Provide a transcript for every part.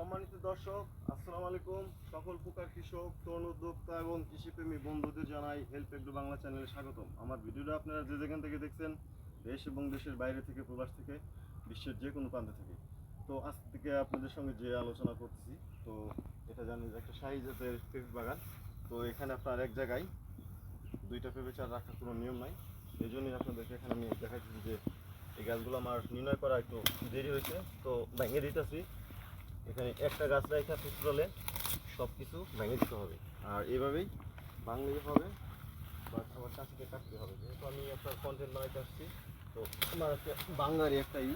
সম্মানিত দর্শক, আসসালামু আলাইকুম। সকল প্রকার কৃষক, তরুণ উদ্যোক্তা এবং কৃষিপ্রেমী বন্ধুদের জানাই হেল্প এগ্রো বাংলা চ্যানেলে স্বাগতম। আমার ভিডিওটা আপনারা যে যেখান থেকে দেখছেন, দেশ এবং দেশের বাইরে থেকে, প্রবাস থেকে, বিশ্বের যে কোনো প্রান্ত থেকে। তো আজ থেকে আপনাদের সঙ্গে যে আলোচনা করতেছি, তো এটা জানেন যে একটা শাহী জাতের পেঁপে বাগান। তো এখানে আপনার এক জায়গায় দুইটা পেঁপে চার রাখার কোনো নিয়ম নাই। এই জন্যই আপনাদেরকে এখানে আমি দেখাচ্ছি যে এই গাছগুলো আমার নির্ণয় করা একটু দেরি হয়েছে। তো ভেঙে দিতেছি। এখানে একটা গাছ রেখা ফুটলে সব কিছু ভেঙে দিতে হবে। আর এভাবেই ভাঙলেই হবে বা আমার চাষিকে কাটতে হবে। যেহেতু আমি একটা কন্টেন্ট বানাইতে আসছি, তো আমার একটা বাঙালি একটা ই,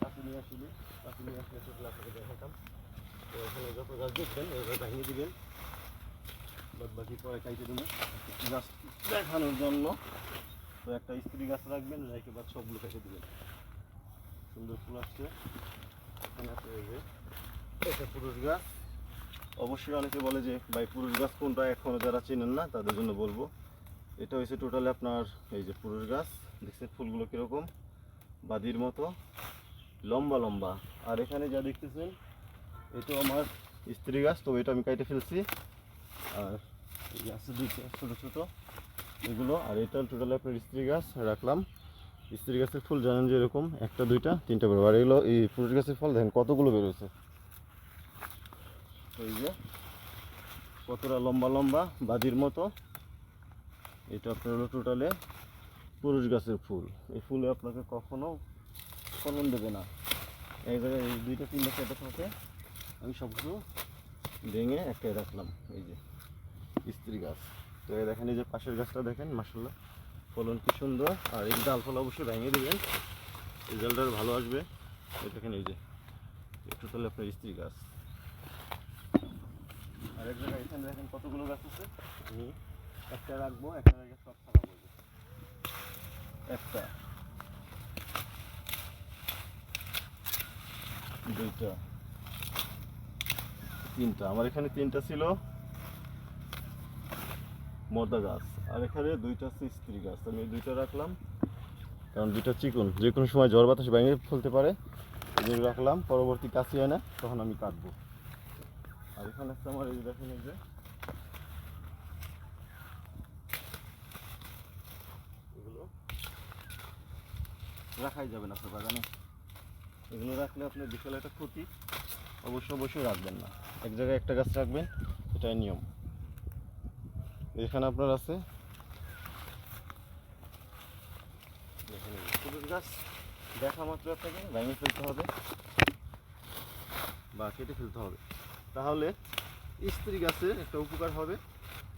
চাষি নিয়ে আসিনি, চাষি নিয়ে আসলে সেগুলো আপনাকে দেখাতাম তো এখানে যত গাছ দেখবেন, এভাবে ভেঙে দিবেন। বাদ বাকি পরে কাইটে দেবেন গাছ দেখানোর জন্য তো একটা স্ত্রী গাছ রাখবেন রেখে বা সবগুলো কেটে দেবেন। সুন্দর ফুল আসছে। এটা পুরুষ গাছ। অবশ্যই অনেকে বলে যে, ভাই, পুরুষ গাছ কোনটা? এখনও যারা চেনেন না, তাদের জন্য বলব। এটা হয়েছে টোটালি আপনার, এই যে পুরুষ গাছ। দেখছেন ফুলগুলো কীরকম? বাদির মতো। লম্বা লম্বা। আর এখানে যা দেখতেছেন, এটা আমার স্ত্রী গাছ, তো এটা আমি কাইটে ফেলছি। আর এই গাছে দুইটা ছোটো ছোটো। এগুলো, আর এটা টোটালি আপনার স্ত্রী গাছ, রাখলাম। স্ত্রী গাছের ফুল জানেন যে এরকম, একটা, দুইটা, তিনটা বেরোবে আর এগুলো এই পুরুষ গাছের ফল দেখেন, কতগুলো বেরোছে এই যে, কতটা লম্বা লম্বা বাদির মতো। এটা আপনার হলো টোটালে পুরুষ গাছের ফুল। এই ফুলে আপনাকে কখনো ফলন দেবে না। এই জায়গায় এই দুইটা, তিনটা, চারটা থাকে আমি সবগুলো ভেঙে একটাই রাখলাম। এই যে, স্ত্রী গাছ। তো দেখেন, এই যে পাশের গাছটা দেখেন মাসাল্লাহ ফলন কি সুন্দর। আর এই ডাল ফল অবশ্যই ভেঙে দিবেন। রেজাল্টটা ভালো আসবে। এই দেখেন এই যে তাহলে আপনার স্ত্রী গাছ। আর এক জায়গায় এখানে দেখেন কতগুলো গাছ আছে। আমি একটা রাখব একটা রেখে সব করব একটা। দুইটা। তিনটা। আমার এখানে তিনটা ছিল। মর্দা গাছ। আর এখানে দুইটা আছে স্ত্রী গাছ। আমি দুইটা রাখলাম। কারণ দুইটা চিকন, যে কোনো সময় ঝড় বাতাস ভেঙে ফেলতে পারে এগুলো রাখলাম। পরবর্তী কাছে হয় না তখন আমি কাটবো। আর এখানে একটা আমার এই দেখেন যে। এগুলো রাখাই যাবে আপনার বাগানে। এগুলো রাখলে আপনার বিশাল একটা ক্ষতি। অবশ্যই অবশ্যই রাখবেন না। এক জায়গায় একটা গাছ রাখবেন, এটাই নিয়ম। এখানে আপনার আছে দেখেন এই যে পুরুষ গাছ। দেখা মাত্র আপনাকে ভেঙে ফেলতে হবে বা কেটে ফেলতে হবে। তাহলে স্ত্রী গাছের একটা উপকার হবে,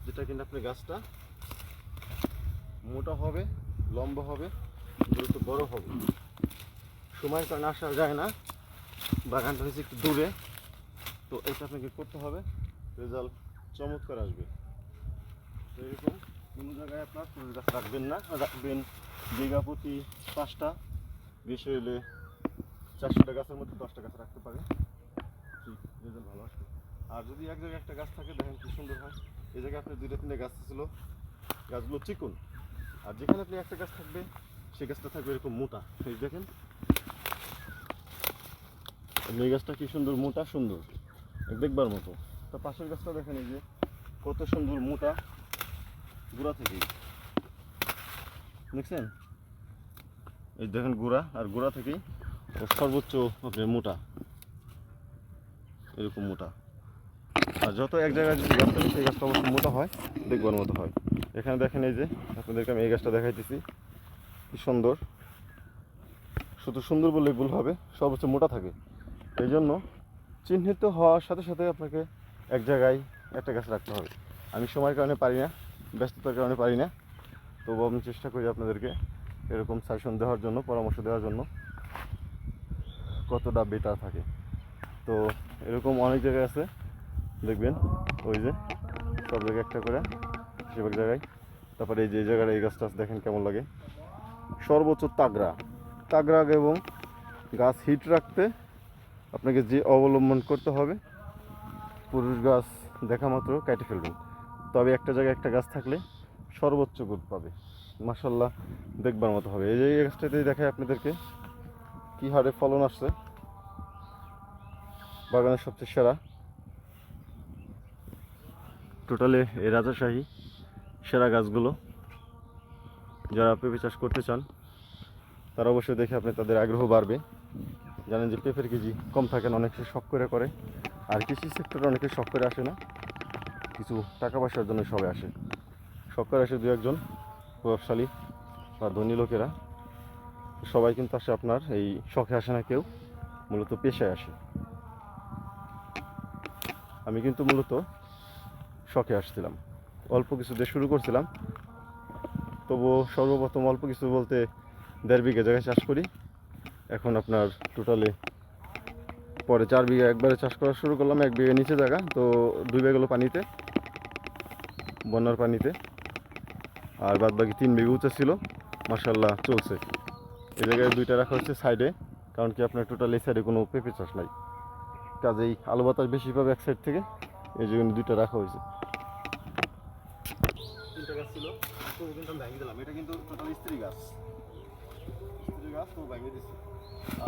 যেটা কিন্তু আপনার গাছটা মোটা হবে, লম্বা হবে, দ্রুত বড় হবে। সময়ের কারণে আসা যায় না, বাগানটা হয়েছে একটু দূরে, তো এটা আপনাকে করতে হবে, রেজাল্ট চমৎকার আসবে। এরকম কোনো জায়গায় আপনার গাছ রাখবেন না, রাখবেন বিঘা প্রতি পাঁচটা। বেশি হলে চারশোটা গাছের মধ্যে দশটা গাছ রাখতে পারে। ঠিক ভালো আসবে। আর যদি এক জায়গায় একটা গাছ থাকে, দেখেন কি সুন্দর হয়। এই জায়গায় আপনার দুইটা, তিনটা গাছ ছিল। গাছগুলো চিকুন। আর যেখানে আপনি একটা গাছ থাকবে, সেই গাছটা থাকবে এরকম মোটা। এই দেখেন। এই গাছটা কি সুন্দর, মোটা সুন্দর? দেখবার মতো। তা পাশের গাছটা দেখেন এই যে, কত সুন্দর মোটা। গোড়া থেকেই। দেখছেন? এই দেখেন গোড়া, আর গোড়া থেকেই সর্বোচ্চ আপনার মোটা। এরকম মোটা। আর যত এক জায়গায় যদি গাছ থাকে, সেই গাছটা অবশ্যই মোটা হয়, দেখবার মতো হয়। এখানে দেখেন এই যে, আপনাদেরকে আমি এই গাছটা দেখাইতেছি। কি সুন্দর। শুধু সুন্দর বললে ভুল হবে সর্বোচ্চ মোটা থাকে। এই জন্য চিহ্নিত হওয়ার সাথে সাথে আপনাকে এক জায়গায় একটা গাছ রাখতে হবে। আমি সময়ের কারণে পারি না, ব্যস্ততার কারণে পারি না। তবু আমি চেষ্টা করি আপনাদেরকে এরকম সাজেশন দেওয়ার জন্য, পরামর্শ দেওয়ার জন্য কতটা বেটার থাকে। তো এরকম অনেক জায়গায় আছে, দেখবেন, ওই যে সব জায়গায় একটা করে, বেশিরভাগ জায়গায়। তারপরে এই যে, এই জায়গায় এই গাছটা দেখেন কেমন লাগে। সর্বোচ্চ তাগড়া। তাগড়া এবং গাছ হিট রাখতে আপনাকে যে অবলম্বন করতে হবে, পুরুষ গাছ দেখা মাত্র কেটে ফেলবেন। তবে একটা জায়গায় একটা গাছ থাকলে সর্বোচ্চ গুড পাবে। মাসাল্লাহ দেখবার মতো হবে। এই যে, এই গাছটাতেই দেখায় আপনাদেরকে কী হারে ফলন আসছে। বাগানের সবচেয়ে সেরা। টোটালে এই রাজাশাহী সেরা গাছগুলো। যারা পেঁপে চাষ করতে চান, তারা অবশ্যই দেখে আপনি তাদের আগ্রহ বাড়বে। জানেন যে পেঁপের কেজি কম থাকেন অনেকে শখ করে করে। আর কৃষি সেক্টরে অনেকে শখ করে আসে না। কিছু টাকা পয়সার জন্য সবাই আসে। শখ করে আসে দু একজন প্রভাবশালী বা ধনী লোকেরা, সবাই কিন্তু আসে আপনার এই শখে আসে না কেউ, মূলত পেশায় আসে। আমি কিন্তু মূলত শখে আসছিলাম। অল্প কিছু দিয়ে শুরু করছিলাম। তবুও সর্বপ্রথম অল্প কিছু বলতে দেড় বিঘা জায়গায় চাষ করি। এখন আপনার টোটালে পরে চার বিঘা একবারে চাষ করা শুরু করলাম, এক বিঘা নিচে জায়গা, তো দুই বিঘাগুলো পানিতে, বন্যার পানিতে। আর বাদ বাকি তিন বিঘা উঁচা ছিল মাসাল্লাহ চলছে। এই জায়গায় দুইটা রাখা হচ্ছে সাইডে, কারণ কি আপনার টোটাল এই সাইডে কোনো পেঁপে চাষ নাই। কাজেই আলো বাতাস বেশি পাবে এক সাইড থেকে, এই জন্য দুইটা রাখা হয়েছে।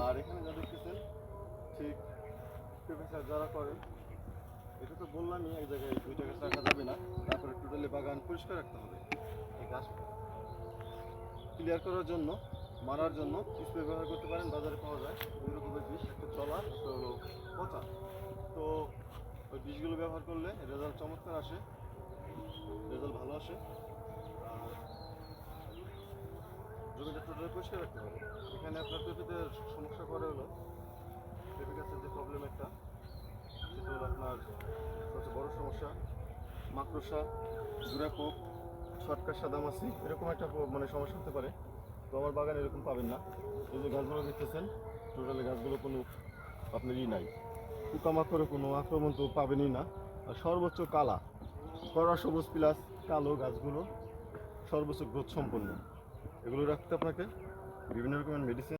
আর এখানে ঠিক পেঁপে চাষ যারা করে, এটা তো বললামই এক জায়গায় দুইটা গাছ রাখা যাবে না। তারপরে টোটালি বাগান পরিষ্কার রাখতে হবে। এই ক্লিয়ার করার জন্য, মারার জন্য স্প্রে ব্যবহার করতে পারেন, বাজারে পাওয়া যায়। দুই রকমের বিষ একটা চলা একটা হলো পচা। তো ওই বিষগুলো ব্যবহার করলে রেজাল্ট চমৎকার আসে রেজাল্ট ভালো আসে। জমিটা টোটালি পরিষ্কার রাখতে হবে। এখানে আপনার পেঁপেতে সমস্যা করে হলো, পেঁপে গাছের যে প্রবলেম একটা, সেটা হলো আপনার সবচেয়ে বড় সমস্যা, মাকড়সা গুড়া পোক ছটকা সাদামাছি এরকম একটা মানে সমস্যা হতে পারে। তো আমার বাগানে এরকম পাবেন না। এই যে গাছগুলো দেখতেছেন, টোটালি গাছগুলো কোনো আপনারই নাই। পোকামাকড়ে কোনো আক্রমণ তো পাবেনই না। আর সর্বোচ্চ কালা, কড়া সবুজ প্লাস কালো গাছগুলো সর্বোচ্চ গ্রোথ সম্পন্ন। এগুলো রাখতে আপনাকে বিভিন্ন রকমের মেডিসিন